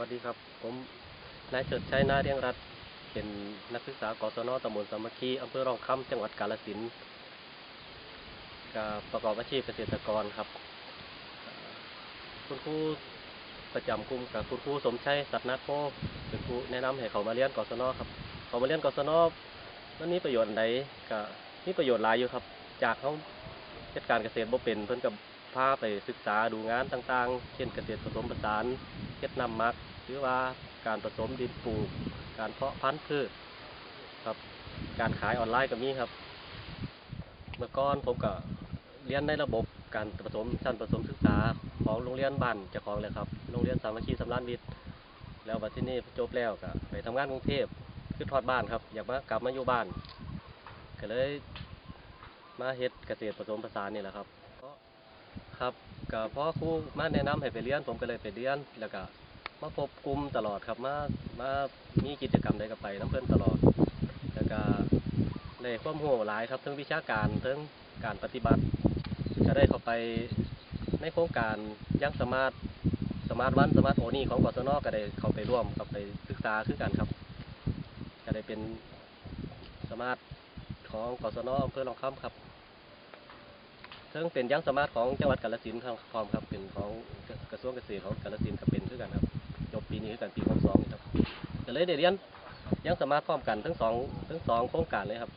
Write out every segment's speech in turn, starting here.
วัสดีครับ ผมนายเฉิดชัยนาเรียงรัตน์เป็นนักศึกษากศนตำบลสามัคคีอำเภอรองคำจังหวัดกาฬสินธุ์ก็ประกอบอาชีพเกษตรกรครับ คุณครูประจำกลุ่มกับคุณครูสมชัยสัตนาโคเป็นครูแนะนำให้เขามาเรียนกศนครับ เขามาเรียนกศนมันมีประโยชน์อันใดก็มีประโยชน์หลายอยู่ครับ จากเขาเฮ็ดการเกษตรบ่เป็นเพิ่นกับ พาไปศึกษาดูงานต่างๆ เช่นเกษตรผสมผสานเฮ็ดนำมัก หรือว่าการผสมดินปลูก การเพาะพันธุ์พืชครับ การขายออนไลน์ก็มีครับ เมื่อก่อนผมก็เรียนในระบบการผสมชั้นผสมศึกษาของโรงเรียนบ้านเจ้าของเลยครับ โรงเรียนสามัคคีสำรานวิทย์ แล้ววันที่นี่จบแล้วก็ไปทำงานกรุงเทพขึ้นทอดบ้านครับ อยากมากลับมาอยู่บ้าน ก็เลยมาเฮ็ดเกษตรผสมผสานนี่แหละครับ ครับก็พ่อครูมาแนะนำให้ไปเรียน ผมก็เลยไปเรียน แล้วก็มาพบกลุ่มตลอดครับ มามามีกิจกรรมใดก็ไปน้ำเพื่อนตลอด แล้วก็ได้ความรู้หลายครับทั้งวิชาการทั้งการปฏิบัติก็ได้เข้าไปในโครงการยังสมาร์ทสมาร์ทวันสมาร์ทโอนี่ของกศนก็ได้เข้าไปร่วมกับไปศึกษาคือกันครับก็ได้เป็นสมาร์ทของกศนอำเภอหนองคำครับ ซึ่งเป็นยังสมาร์ทของจังหวัดกาฬสินธุ์ครับพร้อมครับเป็นของกระทรวงเกษตรของกาฬสินธุ์ก็เป็นคือกันครับจบปีนี้คือกันปี62ครับก็เลยได้เรียนยังสมาร์ทพร้อมกันทั้งสองทั้งสองโครงการเลยครับ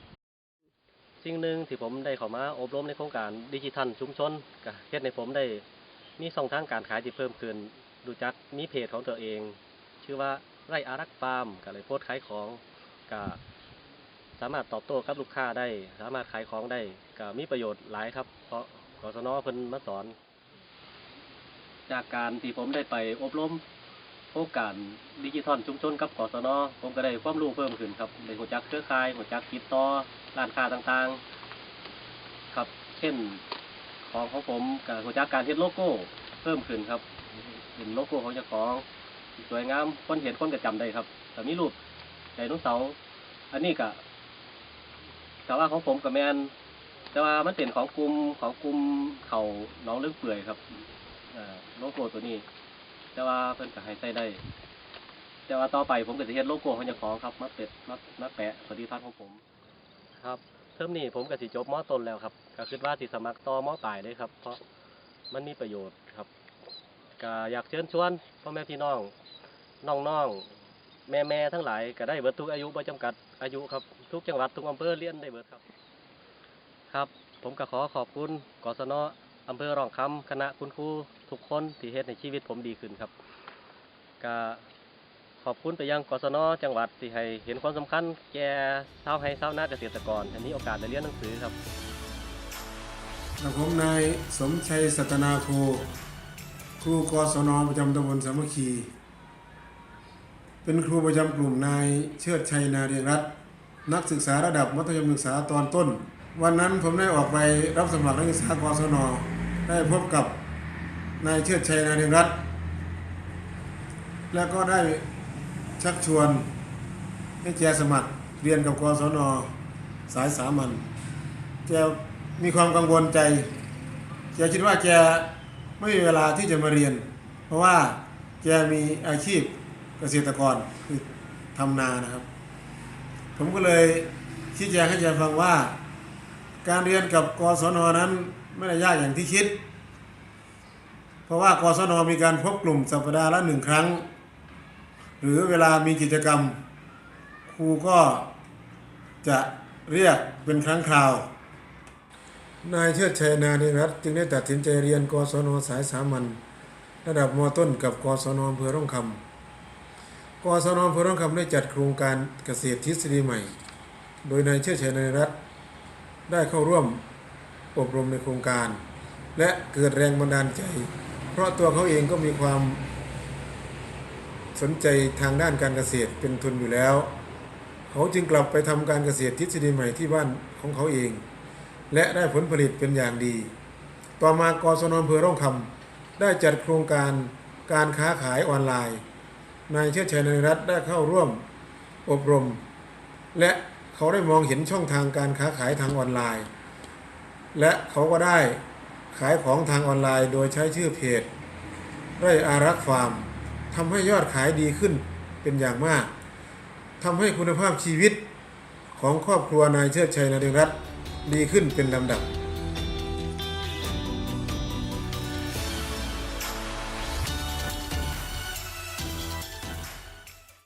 สิ่งหนึ่งที่ผมได้เข้ามาอบรมในโครงการดิจิทัลชุมชนก็เฮ็ดในผมได้มีช่องทางการขายที่เพิ่มขึ้นดูจักมีเพจของตัวเอง ชื่อว่าไร่อารักฟาร์มก็เลยโพสต์ขายของก็ สามารถตอบโต้กับลูกค้าได้ สามารถขายของได้ก็มีประโยชน์หลายครับ เพราะกศนเพิ่นมาสอน จากการที่ผมได้ไปอบรมโครงการดิจิทัลชุมชนกับกศนผมก็ได้ความรู้เพิ่มขึ้นครับได้หัวจักเครือข่ายหัวจักติดต่อร้านค้าต่างๆ ครับ เช่นของของผมกับหัวจักการเฮ็ดโลโก้เพิ่มขึ้นครับเป็นโลโก้ของเจ้าของสวยงามคนเห็นคนก็จำได้ครับแต่มีรูปไดโนเสาร์อันนี้ก็ แต่ว่าของผมกับแมนแต่ว่ามันเป็นของกลุ่มของกลุ่มเขาน้องเลือกเปื่อยครับโลโก้ตัวนี้ แต่ว่าเพิ่นก็ให้ใส่ได้ แต่ว่าต่อไปผมก็จะเฮ็ดโลโก้ของเจ้าของครับมาเป็ดมามาแปะสวัสดีพัฒน์ของผม ครับเทอมนี้ผมก็สิจบมอต้นแล้วครับก็คิดว่าสิสมัครต่อมปลายเลยครับ เพราะมันมีประโยชน์ครับก็อยากเชิญชวนพ่อแม่พี่น้องน้องๆ แม่ๆทั้งหลายก็ได้เบิดทุกอายุบ่จำกัดอายุครับ ทุกจังหวัดทุกอำเภอเรียนได้เบิดครับ ครับ ผมก็ขอขอบคุณกศนอำเภอรองคำคณะคุณครูทุกคนที่เฮ็ดให้ชีวิตผมดีขึ้นครับก็ขอบคุณไปยังกศนจังหวัดที่ให้เห็นความสำคัญ แก่ชาวไร่ชาวนาเกษตรกรอันนี้โอกาสได้เรียนหนังสือครับกับผมนายสมชัยสัตนาโค ครูกศนประจำตำบลสามัคคี เป็นครูประจำกลุ่มนายเชิดชัยนาเรียงรัตน์นักศึกษาระดับมัธยมศึกษาตอนต้น วันนั้นผมได้ออกไปรับสมัครนักศึกษากศนได้พบกับนายเชิดชัยนาเรียงรัตน์แล้วก็ได้ชักชวนให้แกสมัครเรียนกับกศนสายสามัญแกมีความกังวลใจแกคิดว่าแกไม่มีเวลาที่จะมาเรียน เพราะว่าแกมีอาชีพ เกษตรกรคือทำนานะครับ ผมก็เลยชี้แจงให้แกฟังว่า การเรียนกับกศนนั้นไม่ได้ยากอย่างที่คิด เพราะว่ากศนมีการพบกลุ่มสัปดาห์ละหนึ่งครั้ง หรือเวลามีกิจกรรม ครูก็จะเรียกเป็นครั้งคราวนายเชิดชัยนานิรัตจึงได้ตัดสินใจเรียนกศนสายสามัญระดับมต้นกับกศนอำเภอร่องคำ กศนอำเภอร่องคำได้จัดโครงการเกษตรทฤษฎีใหม่ โดยนายเชิดชัยนานิรัตน์ได้เข้าร่วมอบรมในโครงการ และเกิดแรงบันดาลใจ เพราะตัวเขาเองก็มีความสนใจทางด้านการเกษตรเป็นทุนอยู่แล้ว เขาจึงกลับไปทำการเกษตรทฤษฎีใหม่ที่บ้านของเขาเอง และได้ผลผลิตเป็นอย่างดี ต่อมากศนอำเภอร่องคำได้จัดโครงการการค้าขายออนไลน์ นายเชิดชัยนรัตน์ได้เข้าร่วมอบรม และเขาได้มองเห็นช่องทางการค้าขายทางออนไลน์ และเขาก็ได้ขายของทางออนไลน์โดยใช้ชื่อเพจไร่อารักฟาร์มทำให้ยอดขายดีขึ้นเป็นอย่างมากทำให้คุณภาพชีวิตของครอบครัวนายเชิดชัยนเรศรัตน์ดีขึ้นเป็นลำดับ